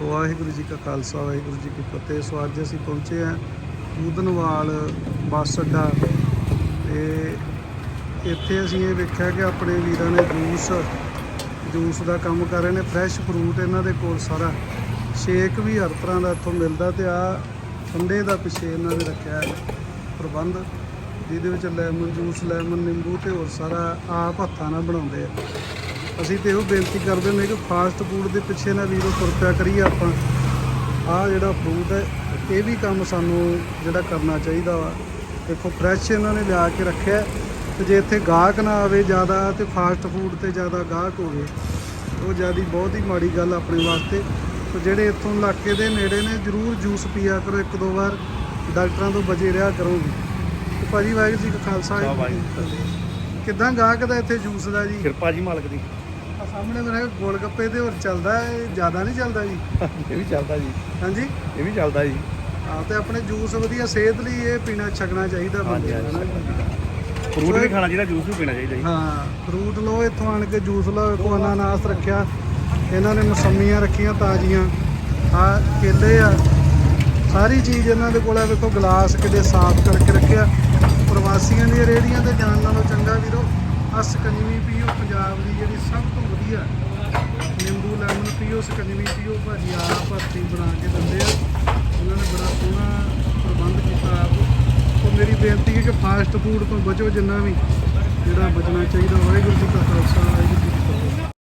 ਵਾਹਿਗੁਰੂ ਜੀ ਕਾ ਖਾਲਸਾ, ਵਾਹਿਗੁਰੂ ਜੀ ਕੀ ਫਤਿਹ। ਸੋ ਅੱਜ ਅਸੀਂ ਪਹੁੰਚੇ ਹਾਂ ਕੂਦਨਵਾਲ ਬੱਸ ਅੱਡਾ। ਤੇ ਇੱਥੇ ਅਸੀਂ ਇਹ ਵੇਖਿਆ ਕਿ ਆਪਣੇ ਵੀਰਾਂ ਨੇ ਜੂਸ ਜੂਸ ਦਾ ਕੰਮ ਕਰ ਰਹੇ ਨੇ ਫਰੈਸ਼ ਫਰੂਟ ਇਹਨਾਂ ਦੇ ਕੋਲ ਸਾਰਾ। ਸ਼ੇਕ ਵੀ ਹਰ ਤਰ੍ਹਾਂ ਦਾ ਇੱਥੋਂ ਮਿਲਦਾ ਤੇ ਆ ਠੰਡੇ ਦਾ ਪਿੱਛੇ ਇਹਨਾਂ ਨੇ ਰੱਖਿਆ ਪ੍ਰਬੰਧ, ਜਿਹਦੇ ਵਿੱਚ ਲੈਮਨ ਜੂਸ, ਲੈਮਨ ਨਿੰਬੂ ਤੇ ਹੋਰ ਸਾਰਾ ਆਪ ਹੱਥਾਂ ਨਾਲ ਬਣਾਉਂਦੇ ਆ। ਅਸੀਂ ਤੇ ਇਹੋ ਬੇਨਤੀ ਕਰਦੇ ਨੇ ਕਿ ਫਾਸਟ ਫੂਡ ਦੇ ਪਿੱਛੇ ਨਾ ਵੀਰੋ ਤੁਰ ਪਿਆ ਕਰੀਏ ਆਪਾਂ। ਆਹ ਜਿਹੜਾ ਫਰੂਟ ਹੈ ਇਹ ਵੀ ਕੰਮ ਸਾਨੂੰ ਜਿਹੜਾ ਕਰਨਾ ਚਾਹੀਦਾ ਵਾ। ਦੇਖੋ ਫਰੈਸ਼ ਇਹਨਾਂ ਨੇ ਲਿਆ ਕੇ ਰੱਖਿਆ ਤੇ ਜੇ ਇੱਥੇ ਗਾਹਕ ਨਾ ਆਵੇ ਜ਼ਿਆਦਾ ਤੇ ਫਾਸਟ ਫੂਡ ਤੇ ਜ਼ਿਆਦਾ ਗਾਹਕ ਹੋਵੇ ਉਹ ਜਿਆਦੀ ਬਹੁਤ ਹੀ ਮਾੜੀ ਗੱਲ ਆਪਣੇ ਵਾਸਤੇ। ਤੇ ਜਿਹੜੇ ਇੱਥੋਂ ਇਲਾਕੇ ਦੇ ਨੇੜੇ ਨੇ ਜਰੂਰ ਜੂਸ ਪੀਆ ਕਰੋ ਇੱਕ ਦੋ ਵਾਰ। ਡਾਕਟਰਾਂ ਤੋਂ ਬਚੇ ਰਿਹਾ ਕਰੋਗੇ। ਤੇ ਭਾਜੀ ਵਾਹਿਗੁਰੂ ਜੀ ਕਾ ਖਾਲਸਾ। ਕਿੱਦਾਂ ਗਾਹਕ ਦਾ ਇੱਥੇ ਜੂਸ ਦਾ ਜੀ? ਕਿਰਪਾ ਜੀ ਮਾਲਕ ਦੀ। ਆ ਸਾਹਮਣੇ ਮੇਰਾ ਗੋਲ ਗੱਪੇ ਤੇ ਹੋਰ ਚੱਲਦਾ ਹੈ ਇਹ ਜ਼ਿਆਦਾ ਨਹੀਂ ਚੱਲਦਾ ਜੀ। ਇਹ ਵੀ ਚੱਲਦਾ ਜੀ। ਹਾਂਜੀ? ਇਹ ਵੀ ਚੱਲਦਾ ਜੀ। ਹਾਂ ਤੇ ਆਪਣੇ ਜੂਸ ਵਧੀਆ ਸਿਹਤ ਲਈ ਇਹ ਪੀਣਾ ਛਕਣਾ ਚਾਹੀਦਾ ਬੰਦੇ ਨੂੰ ਹਨਾ। ਫਰੂਟ ਵੀ ਖਾਣਾ ਚਾਹੀਦਾ ਜੂਸ ਵੀ ਪੀਣਾ ਚਾਹੀਦਾ ਜੀ। ਹਾਂ ਫਰੂਟ ਲਓ ਇੱਥੋਂ ਆਣ ਕੇ ਜੂਸ ਲਓ ਕੋ ਅਨਾਨਾਸ ਰੱਖਿਆ। ਇਹਨਾਂ ਨੇ ਮੌਸਮੀਆਂ ਰੱਖੀਆਂ ਤਾਜ਼ੀਆਂ। ਆ ਕੇਲੇ ਆ। ਸਾਰੀ ਚੀਜ਼ ਇਹਨਾਂ ਦੇ ਕੋਲ ਆ ਵੇਖੋ ਗਲਾਸ ਕਿਤੇ ਸਾਫ਼ ਕਰਕੇ ਰੱਖਿਆ। ਪ੍ਰਵਾਸੀਆਂ ਦੀਆਂ ਰੇੜੀਆਂ ਤੇ ਚੰਗਾ ਵੀਰੋ ਪੀਓ ਪੰਜਾਬ ਦੀ ਜਿਹੜੀ ਸਭ ਤੋਂ ਵਧੀਆ ਨਿੰਬੂ ਲੈਮਨ ਪੀਓ, ਸਕੰਜਵੀ ਪੀਓ ਭਾਜੀ ਆਪ ਹੱਥੀਂ ਬਣਾ ਕੇ ਦਿੰਦੇ ਆ। ਉਹਨਾਂ ਨੇ ਬੜਾ ਸੋਹਣਾ ਪ੍ਰਬੰਧ ਕੀਤਾ ਆਪ। ਉਹ ਮੇਰੀ ਬੇਨਤੀ ਹੈ ਕਿ ਫਾਸਟ ਫੂਡ ਤੋਂ ਬਚੋ ਜਿੰਨਾ ਵੀ ਜਿਹੜਾ ਬਚਣਾ ਚਾਹੀਦਾ। ਵਾਹਿਗੁਰੂ ਜੀ ਕਾ ਖਾਲਸਾ, ਵਾਹਿਗੁਰੂ ਜੀ